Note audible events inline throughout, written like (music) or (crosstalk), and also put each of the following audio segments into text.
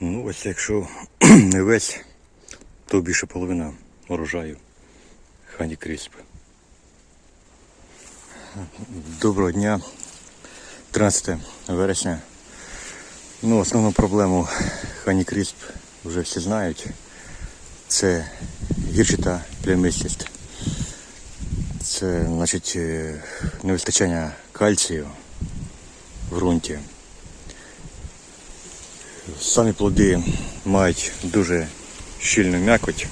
Ну, ось якщо (clears throat) не весь, то більше половина урожаю Хані Крісп. Доброго дня. 13 вересня. Ну, основну проблему Хані Крісп вже всі знають. Це гірчита плямистість. Це значить е, невистачання кальцію в ґрунті. Самі плоди мають дуже щільну м'якоть.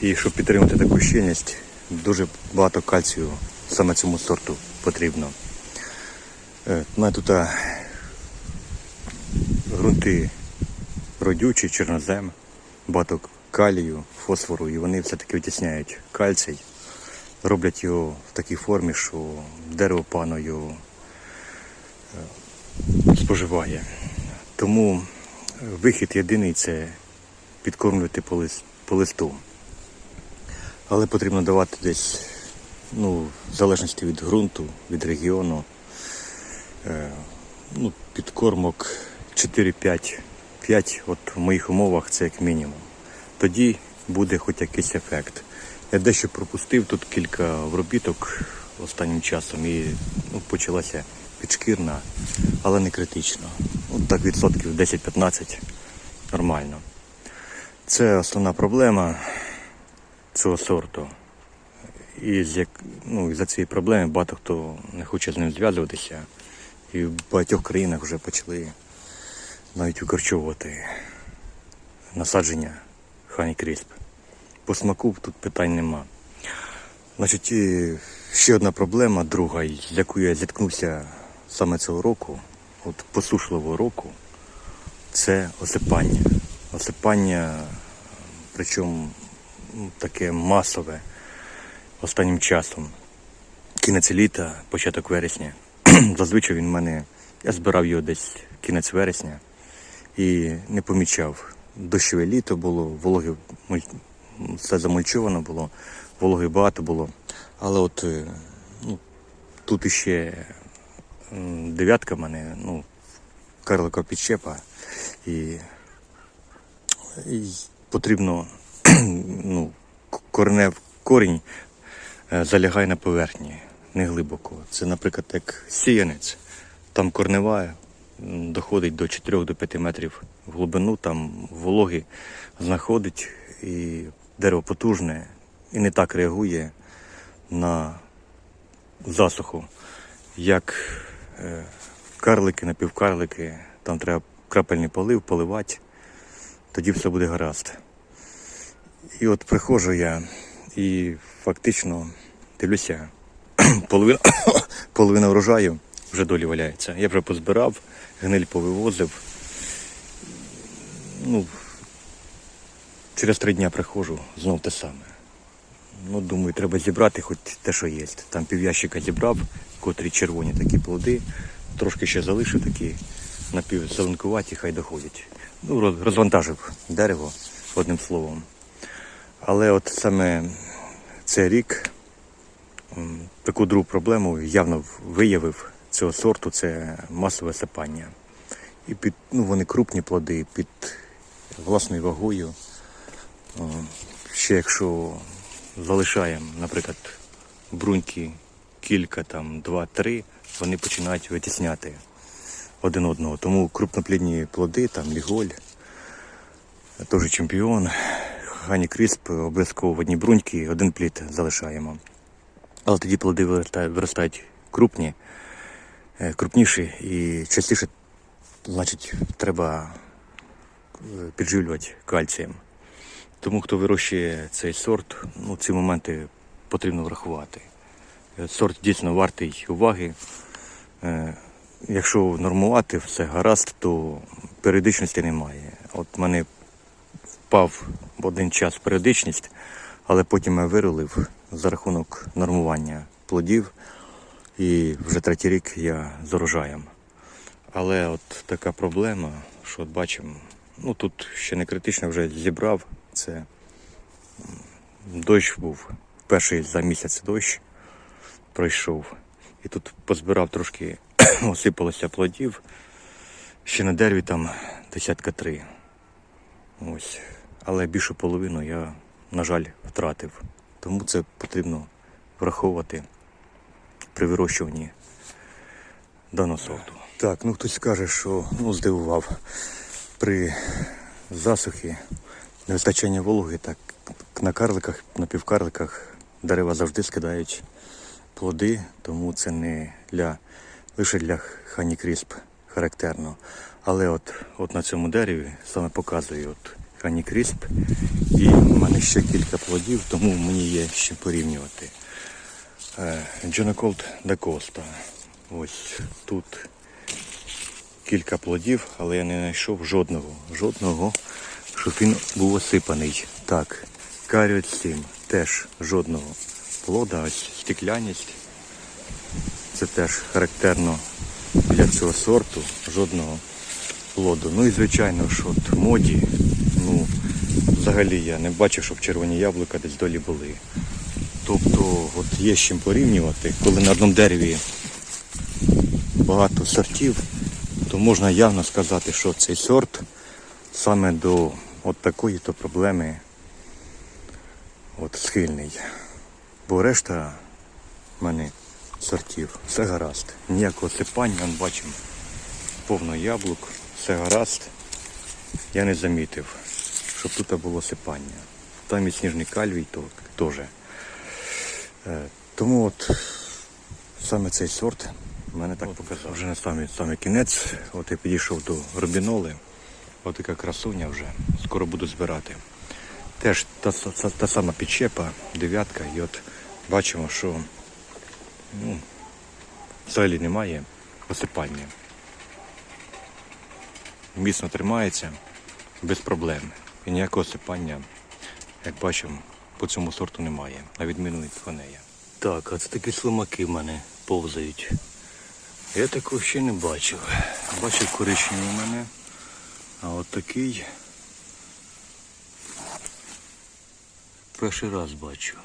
І щоб підтримати таку щільність, дуже багато кальцію саме цьому сорту потрібно. Е, У мене тут а, ґрунти родючі, чорнозем, багато калію, фосфору, і вони все-таки витісняють кальцій, роблять його в такій формі, що дерево пано його е, споживає. Тому вихід єдиний це підкормлювати по, лис- по листу. Але потрібно давати десь, ну, в залежності від ґрунту, від регіону, е, ну, підкормок 4-5. 5 от в моїх умовах це як мінімум. Тоді буде хоч якийсь ефект. Я дещо пропустив тут кілька обробіток останнім часом і ну, почалася підшкірна, але не критично. От так відсотків 10-15 нормально. Це основна проблема цього сорту. І з як, ну, за цієї проблеми багато хто не хоче з ним зв'язуватися. І в багатьох країнах вже почали навіть викорчовувати насадження Хані Крісп. По смаку тут питань нема. Значить, ще одна проблема, друга, з якою я зіткнувся саме цього року, от посушливого року, це осипання. Осипання, причому ну, таке масове останнім часом. Кінець літа, початок вересня. (clears throat) Зазвичай він в мене. Я збирав його десь кінець вересня і не помічав. Дощове літо було, вологи все замульчовано було, вологи багато було. Але от е, ну, тут іще дев'ятка в мене, ну, карлика підщепа, і, і потрібно (clears throat) ну, коренев корінь е, залягає на поверхні, не глибоко. Це, наприклад, як сіянець. Там корнева доходить до 4-5 метрів в глибину, там вологи знаходить, і дерево потужне і не так реагує на засуху, як карлики, напівкарлики. Там треба крапельний полив, поливати, тоді все буде гаразд. І от приходжу я і фактично дивлюся, (clears throat) половина, (clears throat) половина врожаю вже долі валяється. Я вже позбирав, гниль повивозив. Ну, через три дня приходжу, знов те саме. Ну, думаю, треба зібрати хоч те, що є. Там пів'ящика зібрав, котрі червоні такі плоди, трошки ще залишив такі напівзеленкуваті, хай доходять. Ну, розвантажив дерево, одним словом. Але от саме цей рік таку другу проблему явно виявив цього сорту це масове сипання. І під, ну, вони крупні плоди під власною вагою. Ще якщо залишаємо, наприклад, бруньки кілька, там, два-три, вони починають витісняти один одного. Тому крупноплідні плоди, там ліголь, теж чемпіон, Хані Крісп, обов'язково в одній бруньки один плід залишаємо. Але тоді плоди виростають, крупні, е, крупніші і частіше, значить, треба е, підживлювати кальцієм. Тому хто вирощує цей сорт, ну, ці моменти потрібно врахувати. Е, Сорт дійсно вартий уваги. Е, Якщо нормувати все гаразд, то періодичності немає. От в мене впав в один час періодичність, але потім я вирулив за рахунок нормування плодів. І вже третій рік я з урожаєм. Але от така проблема, що от бачимо, ну тут ще не критично вже зібрав. Це дощ був. Перший за місяць дощ пройшов. І тут позбирав трошки, (clears throat) осипалося плодів. Ще на дереві там десятка три. Ось. Але більшу половину я, на жаль, втратив. Тому це потрібно враховувати при вирощуванні даного сорту. Так, ну хтось скаже, що ну, здивував. При засухі невистачання вологи, так на карликах, на півкарликах дерева завжди скидають плоди, тому це не для, лише для хані крісп характерно. Але от, от на цьому дереві саме показує от хані крісп, і в мене ще кілька плодів, тому мені є чим порівнювати. Джонаколд да Коста. Ось тут кілька плодів, але я не знайшов жодного. Жодного, щоб він був осипаний. Так, Каріот 7 теж жодного плода, ось стекляність. Це теж характерно для цього сорту, жодного плоду. Ну і звичайно, що от моді, ну, взагалі я не бачив, щоб червоні яблука десь долі були. Тобто от є з чим порівнювати, коли на одному дереві багато сортів, то можна явно сказати, що цей сорт саме до от такої то проблеми от схильний. Бо решта в мене сортів, все гаразд. Ніякого сипання, бачимо, повно яблук, все гаразд. Я не замітив, щоб тут було сипання. Там і сніжний кальвій теж. Е, Тому от саме цей сорт мене так показав. Вже на самий, самий кінець. От я підійшов до рубіноли. От така красуня вже. Скоро буду збирати. Теж та, та, та сама підчепа, дев'ятка. І от бачимо, що ну, взагалі немає посипання. Міцно тримається, без проблем. І ніякого сипання, як бачимо, по цьому сорту немає, на відміну від фанея. Так, а це такі слимаки в мене повзають. Я такого ще не бачив. Бачив коричневий у мене. А от такий перший раз бачу.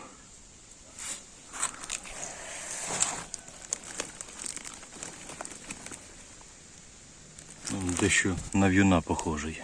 Ну, Дещо на в'юна похожий.